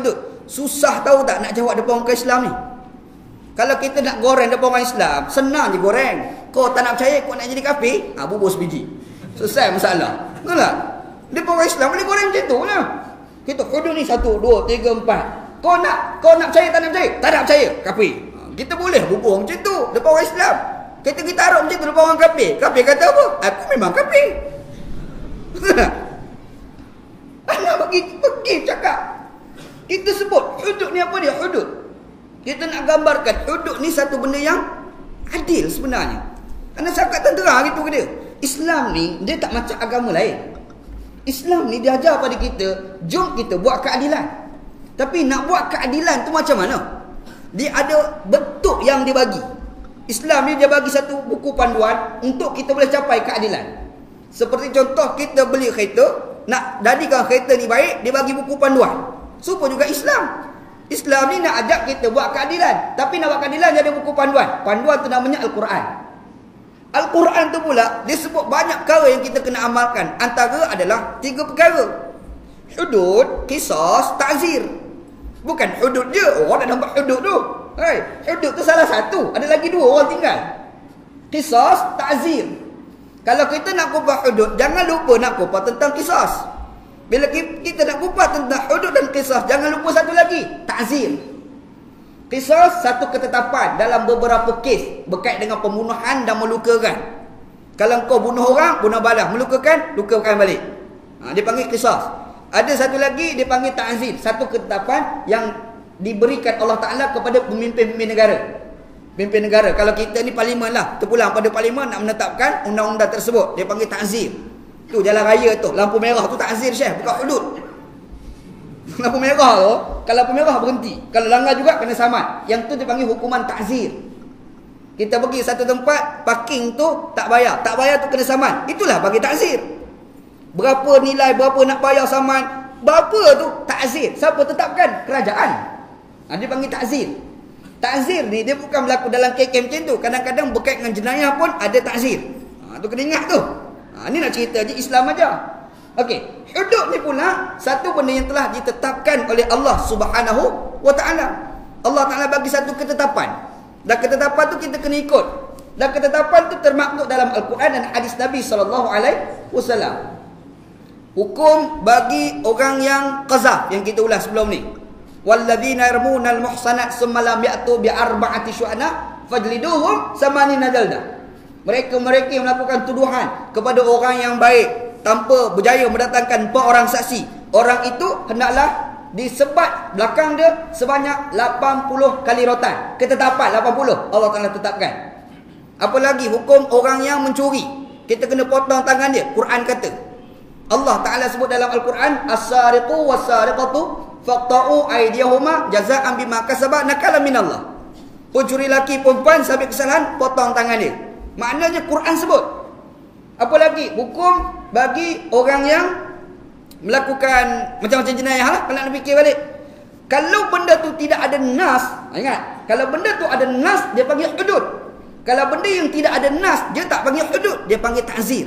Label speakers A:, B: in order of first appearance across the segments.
A: Hudud. Susah tahu tak nak jawab depan orang Islam ni? Kalau kita nak goreng depan orang Islam, senang je goreng. Kau tak nak percaya, kau nak jadi kafir, ha, bubur sebiji. Selesai masalah. Betul tak? Depan orang Islam boleh goreng macam tu lah. Kita hudud ni satu, dua, tiga, empat. Kau nak kau nak percaya tak nak percaya? Tak nak percaya, kafir. Ha, kita boleh bubur macam tu depan orang Islam. Kita kita taruh macam tu depan orang kafir. Kafir kata apa? Aku memang kafir. Anak bagi pergi cakap. Kita sebut hudud ni apa dia? Hudud. Kita nak gambarkan hudud ni satu benda yang adil sebenarnya. Anak cakap tentera gitu ke dia? Islam ni dia tak macam agama lain. Islam ni dia ajar pada kita, jom kita buat keadilan. Tapi nak buat keadilan tu macam mana? Dia ada bentuk yang dia bagi. Islam ni dia bagi satu buku panduan untuk kita boleh capai keadilan. Seperti contoh kita beli kereta, nak jadikan kereta ni baik, dia bagi buku panduan. Supaya juga Islam. Islam ni nak ajak kita buat keadilan. Tapi nak buat keadilan ada buku panduan. Panduan tu namanya Al-Quran. Al-Quran tu pula, dia sebut banyak perkara yang kita kena amalkan. Antara adalah tiga perkara. Hudud, kisah, ta'zir. Bukan hudud je. Orang dah nampak hudud tu. Hey, hudud tu salah satu. Ada lagi dua orang tinggal. Kisah, ta'zir. Kalau kita nak kupas hudud, jangan lupa nak kupas tentang kisah. Bila kita nak kupas tentang hudud dan kisah, jangan lupa satu lagi, ta'zir. Kisah satu ketetapan dalam beberapa kes berkait dengan pembunuhan dan melukakan. Kalau kau bunuh orang, bunuh balas, melukakan, lukakan balik. Ha, dia panggil kisah. Ada satu lagi dia panggil ta'zir, satu ketetapan yang diberikan Allah Taala kepada pemimpin-pemimpin negara. Pimpin negara. Kalau kita ni parlimen lah. Terpulang pada parlimen nak menetapkan undang-undang tersebut. Dia panggil ta'zir. Tu jalan raya tu. Lampu merah tu ta'zir Syekh. Buka hudud. Lampu merah tu. Kalau lampu merah berhenti. Kalau langgar juga kena samat. Yang tu dia panggil hukuman ta'zir. Kita pergi satu tempat. Parking tu tak bayar. Tak bayar tu kena samat. Itulah bagi ta'zir. Berapa nilai. Berapa nak bayar samat. Berapa tu ta'zir. Siapa tetapkan? Kerajaan. Ha, dia panggil ta'zir. Takzir ni dia bukan berlaku dalam KKM macam tu. Kadang-kadang berkait dengan jenayah pun ada takzir. Ha, tu kena ingat tu. Ha, ni nak cerita je Islam aja. Okey, hudud ni pula satu benda yang telah ditetapkan oleh Allah Subhanahu wa taala. Allah Taala bagi satu ketetapan. Dan ketetapan tu kita kena ikut. Dan ketetapan tu termaktub dalam Al-Quran dan hadis Nabi sallallahu alaihi wasallam. Hukum bagi orang yang qazaf yang kita ulas sebelum ni. Walladzina yarmunal muhsanat summa lam ya'tu bi arba'ati syuhana fajliduhum samanina jalda. Mereka-mereka yang melakukan tuduhan kepada orang yang baik tanpa berjaya mendatangkan empat orang saksi. Orang itu hendaklah disebat belakang dia sebanyak 80 kali rotan. Ketetapan 80 Allah Taala tetapkan. Apalagi hukum orang yang mencuri. Kita kena potong tangan dia. Quran kata. Allah Taala sebut dalam Al-Quran as-sariqu was-sariqatu faqta'u aydiyahuma jazaa'an bima kasaba nakala minallah. Pencuri laki perempuan sampai kesalahan potong tangan dia. Maknanya Quran sebut. Apa lagi? Hukum bagi orang yang melakukan macam-macam jenayah lah. Kalau nak fikir balik. Kalau benda tu tidak ada nas. Ingat. Kalau benda tu ada nas, dia panggil hudud. Kalau benda yang tidak ada nas, dia tak panggil hudud. Dia panggil ta'zir.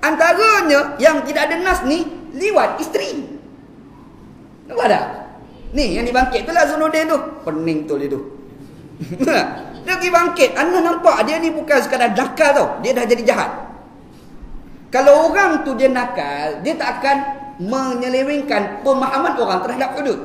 A: Antaranya yang tidak ada nas ni, liwat isteri. Nampak tak? Ni yang dibangkit tu lah Zunudin tu. Pening tu dia tu. dia pergi bangkit. Anda nampak dia ni bukan sekadar nakal tau. Dia dah jadi jahat. Kalau orang tu dia nakal, dia tak akan menyelewengkan pemahaman orang terhadap hudud.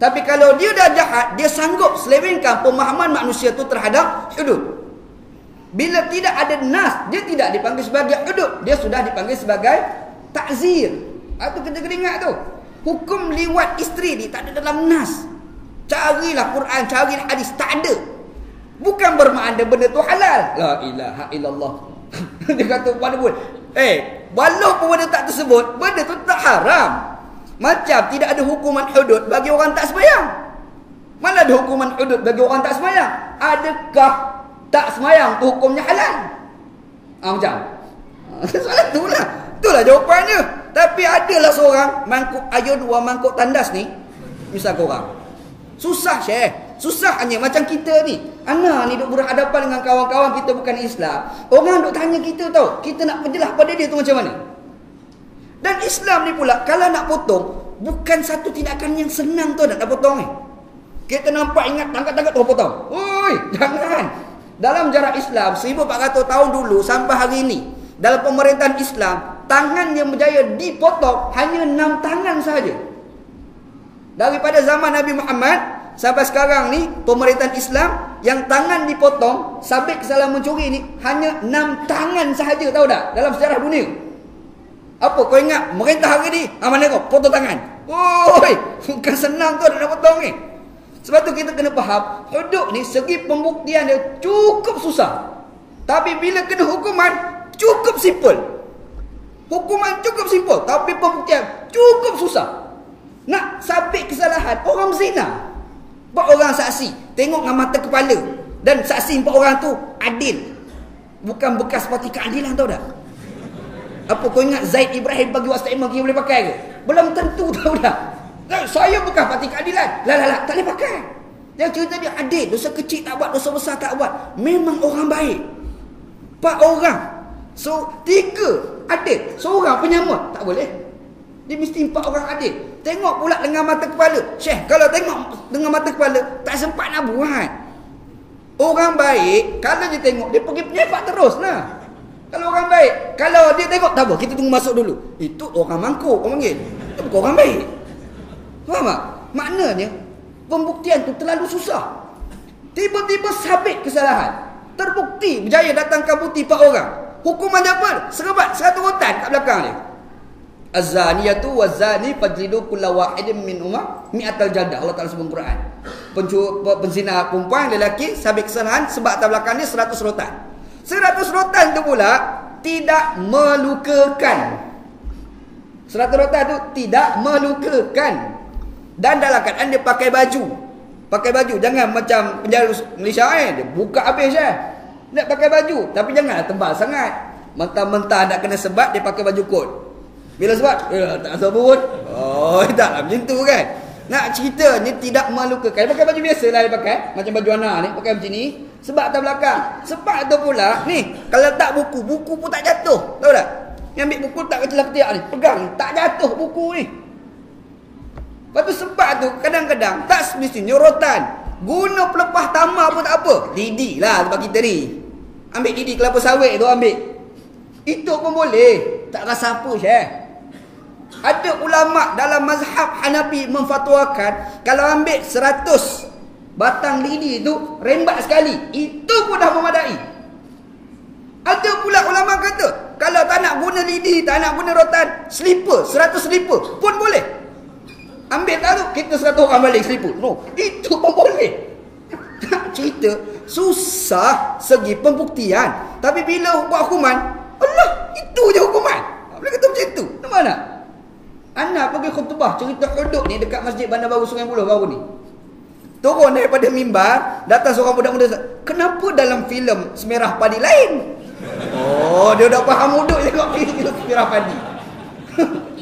A: Tapi kalau dia dah jahat, dia sanggup selewengkan pemahaman manusia tu terhadap hudud. Bila tidak ada nas, dia tidak dipanggil sebagai hudud. Dia sudah dipanggil sebagai takzir. Itu kita kena ingat tu. Hukum liwat isteri ni tak ada dalam nas. Carilah Quran, carilah hadis. Tak ada. Bukan bermakna benda tu halal. La ilaha illallah. Dia kata pada pun. Eh, walaupun benda tak tersebut, benda tu tak haram. Macam tidak ada hukuman hudud bagi orang tak semayang. Mana ada hukuman hudud bagi orang tak semayang? Adakah tak semayang tu hukumnya halal? Ah, macam. Soalan tu lah. Itulah jawapannya. Tapi adalah seorang mangkuk ayun wa mangkuk tandas ni. Misal korang. Susah syekh. Susah hanya macam kita ni. Ana ni duk berhadapan dengan kawan-kawan kita bukan Islam. Orang duk tanya kita tau. Kita nak berjelas pada dia tu macam mana. Dan Islam ni pula kalau nak potong. bukan satu tindakan yang senang tu nak potong ni. Kita nampak ingat tangkap-tangkap tu potong. Oi, jangan. Dalam jarak Islam 1400 tahun dulu sampai hari ini dalam pemerintahan Islam tangan yang berjaya dipotong hanya enam tangan saja. Daripada zaman Nabi Muhammad sampai sekarang ni pemerintahan Islam yang tangan dipotong sabit kesalahan mencuri ni hanya enam tangan sahaja tahu tak dalam sejarah dunia. Apa kau ingat merintah hari ni? Ah mana kau potong tangan. Oi, bukan senang tu nak potong ni. Sebab tu kita kena faham, hudud ni segi pembuktian dia cukup susah. Tapi bila kena hukuman, cukup simple. Hukuman cukup simple, tapi pembuktian cukup susah. Nak sabit kesalahan, orang zina. Empat orang saksi, tengok dengan mata kepala. Dan saksi empat orang tu adil. Bukan bekas parti keadilan tau tak? Apa kau ingat Zaid Ibrahim bagi statement kita boleh pakai ke? Belum tentu tahu tak? Saya bukan parti keadilan. Lah lah lah, tak boleh pakai. Yang cerita dia adil, dosa kecil tak buat, dosa besar tak buat. Memang orang baik. Empat orang. So, tiga adil. Seorang penyamut. Tak boleh. Dia mesti empat orang adil. Tengok pula dengan mata kepala. Syekh, kalau tengok dengan mata kepala, tak sempat nak buat. Orang baik, kalau dia tengok, dia pergi penyefak terus lah. Kalau orang baik, kalau dia tengok, tak apa, kita tunggu masuk dulu. Itu orang mangkuk, orang panggil. Itu bukan orang baik. Faham tak? Maknanya pembuktian tu terlalu susah. Tiba-tiba sabit kesalahan. Terbukti berjaya datangkan bukti empat orang. Hukuman dia apa? Serabat seratus rotan kat belakang dia. Az-zaniyatu waz-zani fajlidu kulla wahidin min umma mi'atal jadah. Allah Taala sebut Quran. Pencu, penzina perempuan lelaki sabit kesalahan sebab atas belakang dia seratus rotan. Seratus rotan tu pula tidak melukakan. Seratus rotan tu tidak melukakan. Dan dalam keadaan dia pakai baju. Pakai baju. Jangan macam penjara Malaysia eh. Dia buka habis eh. Dia pakai baju. Tapi janganlah tebal sangat. Mentah-mentah nak kena sebab dia pakai baju kot. Bila sebab? Ya, tak sebut. Oh, taklah macam tu kan. Nak cerita ni tidak melukakan. Dia pakai baju biasa lah dia pakai. Macam baju anak ni. Pakai macam ni. Sebab atas belakang. Sebab tu pula. Ni. Kalau tak buku. Buku pun tak jatuh. Tahu tak? Yang ambil buku tak kecelah ketiak ni. Pegang. Tak jatuh buku ni. Lepas tu sebab tu kadang-kadang tak semestinya rotan. Guna pelepah tamar pun tak apa. Lidi lah sebab kita ni. Ambil lidi kelapa sawit tu ambil. Itu pun boleh. Tak rasa apa Syekh. Ada ulama dalam mazhab Hanafi memfatwakan kalau ambil 100 batang lidi tu rembat sekali. Itu pun dah memadai. Ada pula ulama kata kalau tak nak guna lidi, tak nak guna rotan, slipper, 100 slipper pun boleh. Ambil taruh kita seratus orang balik seliput. No, itu pun boleh. Tak cerita susah segi pembuktian. Tapi bila buat hukuman, Allah, itu je hukuman. Boleh kata macam tu. Di mana? Anak pergi khutbah cerita hudud ni dekat Masjid Bandar Baru Sungai Buloh baru ni. Turun daripada mimbar, datang seorang budak muda. Kenapa dalam filem Semerah Padi lain? Oh, dia dah faham hudud tengok filem Semerah Padi.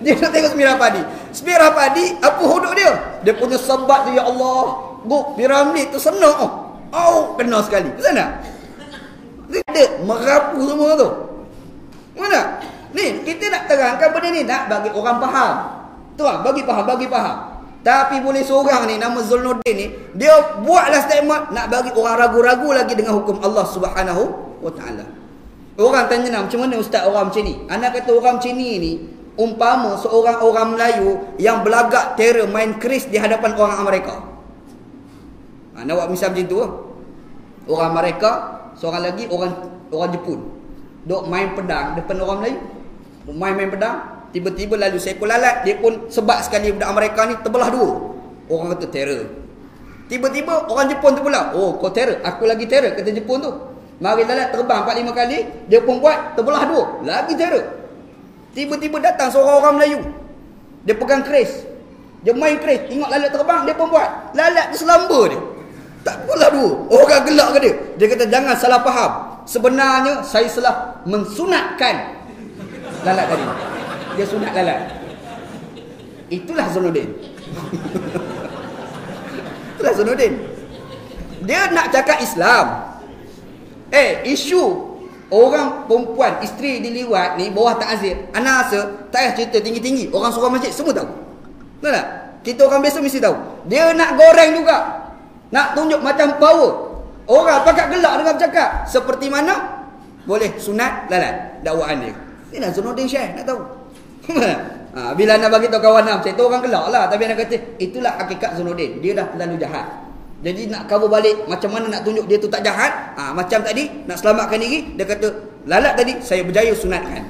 A: Dia nak tengok semirah padi. Semirah padi, apa huduk dia? Dia punya sebat tu, Ya Allah. Bu, piramid tu senang. Oh, oh kena sekali. Ke sana? Dia merapu semua tu. Mana? Ni, kita nak terangkan benda ni. Nak bagi orang faham. Tuan, bagi faham, bagi faham. Tapi boleh seorang ni, nama Zulnuddin ni, dia buatlah statement nak bagi orang ragu-ragu lagi dengan hukum Allah subhanahu wa ta'ala. Orang tanya macam mana ustaz orang macam ni? Anak kata orang macam ni ni, umpama seorang orang Melayu yang belagak terror main keris di hadapan orang Amerika. Ha, nak buat misal macam tu lah. Orang Amerika, seorang lagi orang orang Jepun. Dok main pedang depan orang Melayu. Main-main pedang, tiba-tiba lalu seekor lalat, dia pun sebab sekali budak Amerika ni terbelah dua. Orang kata terror. Tiba-tiba orang Jepun tu pula, oh kau terror, aku lagi terror kata Jepun tu. Mari lalat terbang 4 5 kali, dia pun buat terbelah dua, lagi terror. Tiba-tiba datang seorang orang Melayu. Dia pegang keris. Dia main keris. Tengok lalat terbang, dia pun buat. Lalat tu selamba dia. Tak pula dua. Orang gelak ke dia? Dia kata, jangan salah faham. Sebenarnya, saya salah mensunatkan lalat tadi. Dia sunat lalat. Itulah Zonudin. Itulah Zonudin. Dia nak cakap Islam. Eh, isu Orang perempuan, isteri diliwat ni bawah ta'azir. Anak asa, tak payah cerita tinggi-tinggi. Orang surah masjid semua tahu. Betul tak? Kita orang biasa mesti tahu. Dia nak goreng juga. Nak tunjuk macam power. Orang pakat gelak dengan bercakap. Seperti mana? Boleh sunat lalat dakwaan dia. Ini nak Zunuddin Syekh nak tahu. ha, bila nak bagi tahu kawan nak, itu orang gelak lah. Tapi nak kata, itulah hakikat Zunuddin. Dia dah terlalu jahat. Jadi nak cover balik macam mana nak tunjuk dia tu tak jahat. Ha, macam tadi, nak selamatkan diri. Dia kata, lalat tadi saya berjaya sunatkan.